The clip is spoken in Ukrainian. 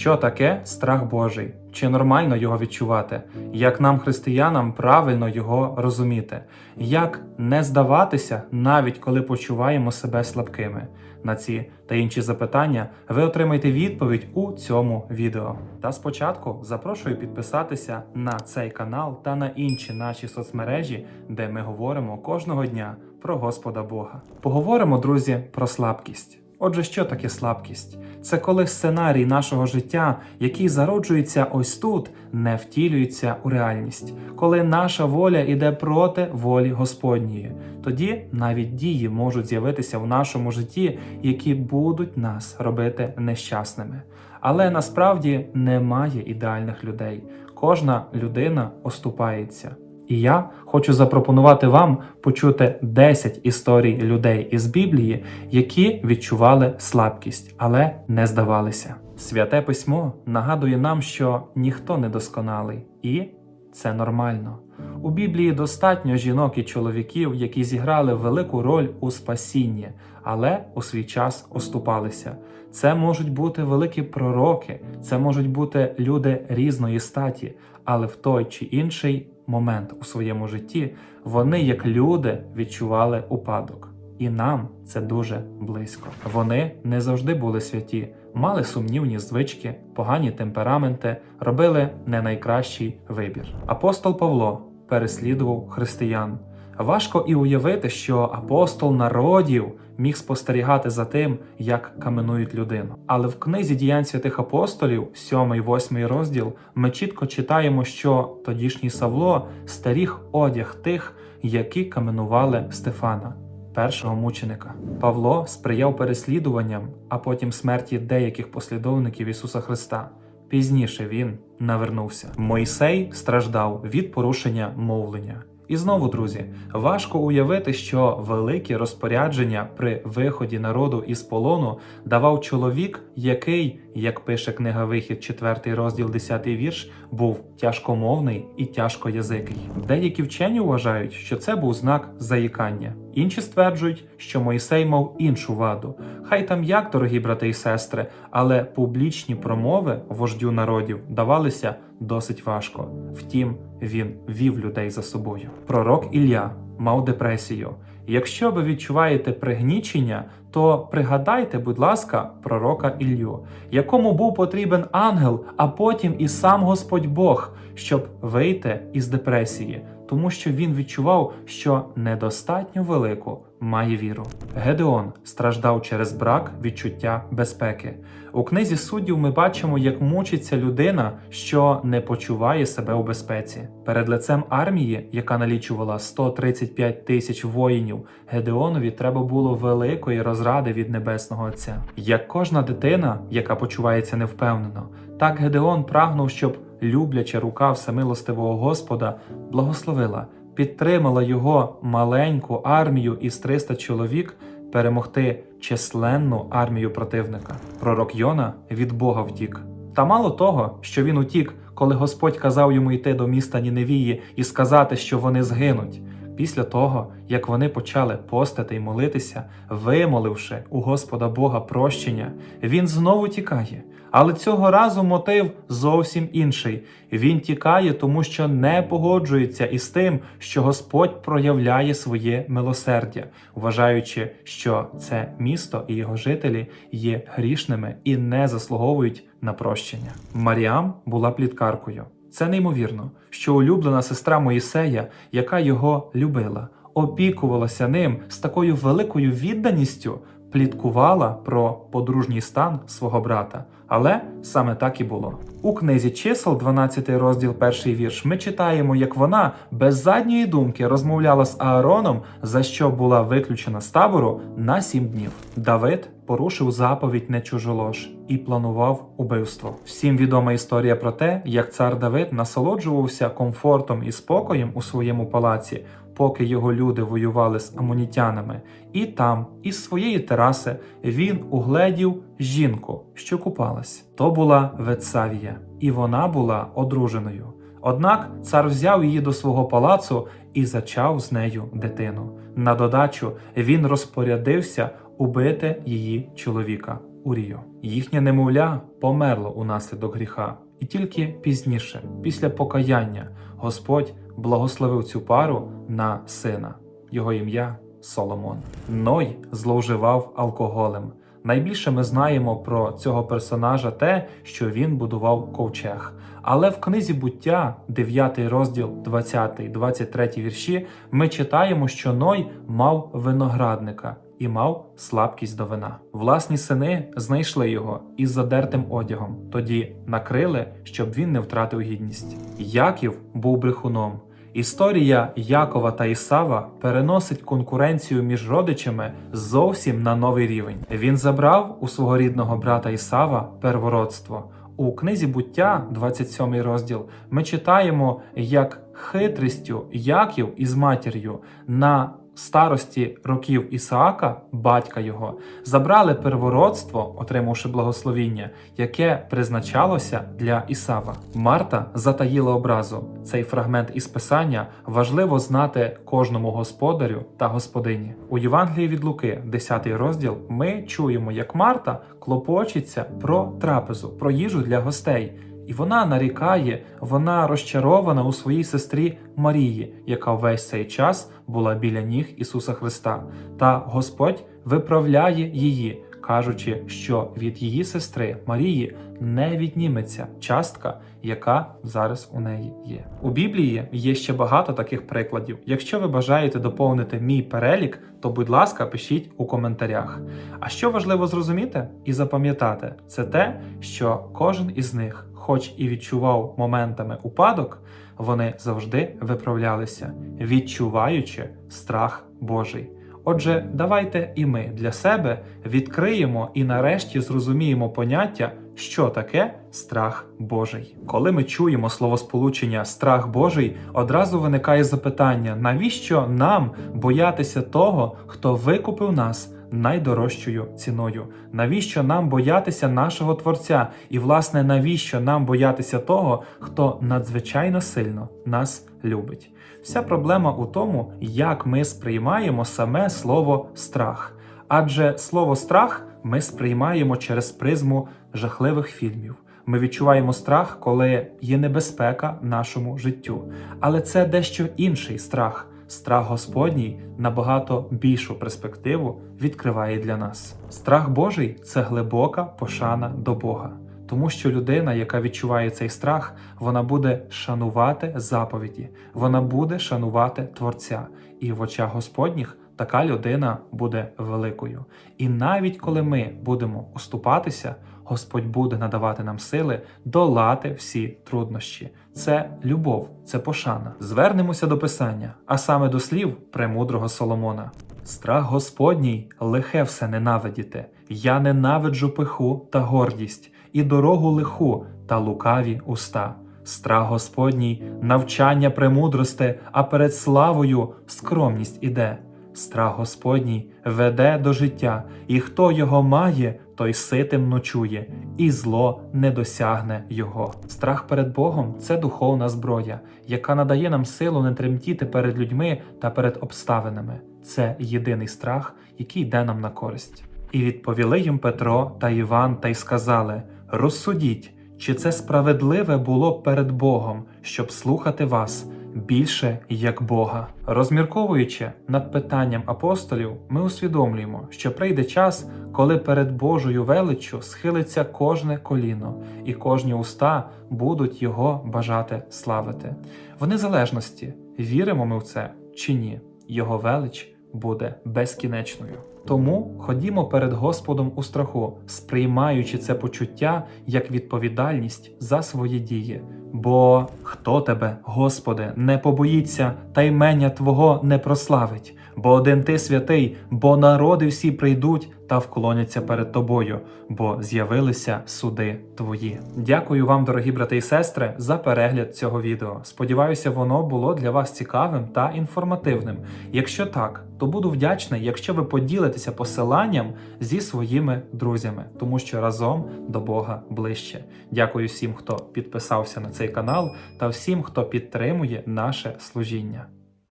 Що таке страх Божий? Чи нормально його відчувати? Як нам, християнам, правильно його розуміти? Як не здаватися, навіть коли почуваємо себе слабкими? На ці та інші запитання ви отримаєте відповідь у цьому відео. Та спочатку запрошую підписатися на цей канал та на інші наші соцмережі, де ми говоримо кожного дня про Господа Бога. Поговоримо, друзі, про слабкість. Отже, що таке слабкість? Це коли сценарій нашого життя, який зароджується ось тут, не втілюється у реальність, коли наша воля іде проти волі Господньої. Тоді навіть дії можуть з'явитися в нашому житті, які будуть нас робити нещасними. Але насправді немає ідеальних людей. Кожна людина оступається. І я хочу запропонувати вам почути 10 історій людей із Біблії, які відчували слабкість, але не здавалися. Святе письмо нагадує нам, що ніхто не досконалий, і це нормально. У Біблії достатньо жінок і чоловіків, які зіграли велику роль у спасінні, але у свій час оступалися. Це можуть бути великі пророки, це можуть бути люди різної статі, але в той чи інший момент у своєму житті вони, як люди, відчували упадок. І нам це дуже близько. Вони не завжди були святі, мали сумнівні звички, погані темпераменти, робили не найкращий вибір. Апостол Павло переслідував християн. Важко і уявити, що апостол народів міг спостерігати за тим, як каменують людину. Але в книзі діянь святих апостолів, 7-8 розділ, ми чітко читаємо, що тодішній Савло старіг одяг тих, які каменували Стефана, першого мученика. Павло сприяв переслідуванням, а потім смерті деяких послідовників Ісуса Христа. Пізніше він навернувся. Мойсей страждав від порушення мовлення. І знову, друзі, важко уявити, що великі розпорядження при виході народу із полону давав чоловік, який, як пише книга Вихід, 4 розділ, 10 вірш, був тяжкомовний і тяжкоязикий. Деякі вчені вважають, що це був знак заїкання. Інші стверджують, що Мойсей мав іншу ваду. Хай там як, дорогі брати і сестри, але публічні промови вождю народів давалися досить важко. Втім, він вів людей за собою. Пророк Ілля мав депресію. Якщо ви відчуваєте пригнічення, то пригадайте, будь ласка, пророка Іллю, якому був потрібен ангел, а потім і сам Господь Бог, щоб вийти із депресії, тому що він відчував, що недостатньо велику має віру. Гедеон страждав через брак відчуття безпеки. У книзі суддів ми бачимо, як мучиться людина, що не почуває себе у безпеці. Перед лицем армії, яка налічувала 135 тисяч воїнів, Гедеонові треба було великої розради від небесного Отця. Як кожна дитина, яка почувається невпевнено, так Гедеон прагнув, щоб любляча рука всемилостивого Господа благословила, підтримала його маленьку армію із 300 чоловік перемогти численну армію противника. Пророк Йона від Бога втік. Та мало того, що він утік, коли Господь казав йому йти до міста Ніневії і сказати, що вони згинуть. Після того, як вони почали постити й молитися, вимоливши у Господа Бога прощення, він знову тікає. Але цього разу мотив зовсім інший. Він тікає, тому що не погоджується із тим, що Господь проявляє своє милосердя, вважаючи, що це місто і його жителі є грішними і не заслуговують на прощення. Маріам була пліткаркою. Це неймовірно, що улюблена сестра Моїсея, яка його любила, опікувалася ним з такою великою відданістю, пліткувала про подружній стан свого брата. Але саме так і було. У книзі чисел, 12 розділ, перший вірш, ми читаємо, як вона без задньої думки розмовляла з Аароном, за що була виключена з табору на сім днів. Давид порушив заповідь не чужолож і планував убивство. Всім відома історія про те, як цар Давид насолоджувався комфортом і спокоєм у своєму палаці, поки його люди воювали з амунітянами, і там, із своєї тераси, він угледів жінку, що купалась. То була Ветсавія, і вона була одруженою. Однак цар взяв її до свого палацу і зачав з нею дитину. На додачу він розпорядився убити її чоловіка. Урію. Їхнє немовля померло унаслідок гріха, і тільки пізніше, після покаяння, Господь благословив цю пару на сина. Його ім'я Соломон. Ной зловживав алкоголем. Найбільше ми знаємо про цього персонажа те, що він будував ковчег. Але в книзі буття, 9 розділ, 20-23 вірші, ми читаємо, що Ной мав виноградника і мав слабкість до вина. Власні сини знайшли його із задертим одягом, тоді накрили, щоб він не втратив гідність. Яків був брехуном. Історія Якова та Ісава переносить конкуренцію між родичами зовсім на новий рівень. Він забрав у свого рідного брата Ісава первородство. У книзі буття, 27 розділ, ми читаємо, як хитрістю Яків із матір'ю на старості років Ісаака, батька його, забрали первородство, отримавши благословіння, яке призначалося для Ісава. Марта затаїла образу. Цей фрагмент із писання важливо знати кожному господарю та господині. У Євангелії від Луки, 10 розділ, ми чуємо, як Марта клопочеться про трапезу, про їжу для гостей. І вона нарікає, вона розчарована у своїй сестрі Марії, яка весь цей час була біля ніг Ісуса Христа. Та Господь виправляє її, кажучи, що від її сестри Марії не відніметься частка, яка зараз у неї є. У Біблії є ще багато таких прикладів. Якщо ви бажаєте доповнити мій перелік, то будь ласка, пишіть у коментарях. А що важливо зрозуміти і запам'ятати, це те, що кожен із них, хоч і відчував моментами упадок, вони завжди виправлялися, відчуваючи страх Божий. Отже, давайте і ми для себе відкриємо і нарешті зрозуміємо поняття, що таке страх Божий. Коли ми чуємо словосполучення страх Божий, одразу виникає запитання, навіщо нам боятися того, хто викупив нас найдорожчою ціною? Навіщо нам боятися нашого Творця? І, власне, навіщо нам боятися того, хто надзвичайно сильно нас любить? Вся проблема у тому, як ми сприймаємо саме слово страх. Адже слово страх ми сприймаємо через призму жахливих фільмів. Ми відчуваємо страх, коли є небезпека нашому життю. Але це дещо інший страх. Страх Господній набагато більшу перспективу відкриває для нас. Страх Божий це глибока пошана до Бога. Тому що людина, яка відчуває цей страх, вона буде шанувати заповіді, вона буде шанувати Творця, і в очах Господніх така людина буде великою. І навіть коли ми будемо уступатися, Господь буде надавати нам сили долати всі труднощі. Це любов, це пошана. Звернемося до Писання, а саме до слів премудрого Соломона. Страх Господній лихе все ненавидіте. Я ненавиджу пиху та гордість, і дорогу лиху та лукаві уста. Страх Господній, навчання премудросте, а перед славою скромність іде. Страх Господній веде до життя, і хто його має, той ситим ночує, і зло не досягне його. Страх перед Богом це духовна зброя, яка надає нам силу не тремтіти перед людьми та перед обставинами. Це єдиний страх, який йде нам на користь. І відповіли їм Петро та Іван та й сказали: Розсудіть, чи це справедливе було перед Богом, щоб слухати вас більше як Бога. Розмірковуючи над питанням апостолів, ми усвідомлюємо, що прийде час, коли перед Божою величчю схилиться кожне коліно, і кожні уста будуть його бажати славити. В незалежності, віримо ми в це чи ні, його велич буде безкінечною. Тому ходімо перед Господом у страху, сприймаючи це почуття як відповідальність за свої дії. Бо хто тебе, Господи, не побоїться та ймення Твого не прославить, бо один ти святий, бо народи всі прийдуть та вклоняться перед тобою, бо з'явилися суди твої. Дякую вам, дорогі брати і сестри, за перегляд цього відео. Сподіваюся, воно було для вас цікавим та інформативним. Якщо так, то буду вдячний, якщо ви поділитеся посиланням зі своїми друзями, тому що разом до Бога ближче. Дякую всім, хто підписався на цей канал, та всім, хто підтримує наше служіння.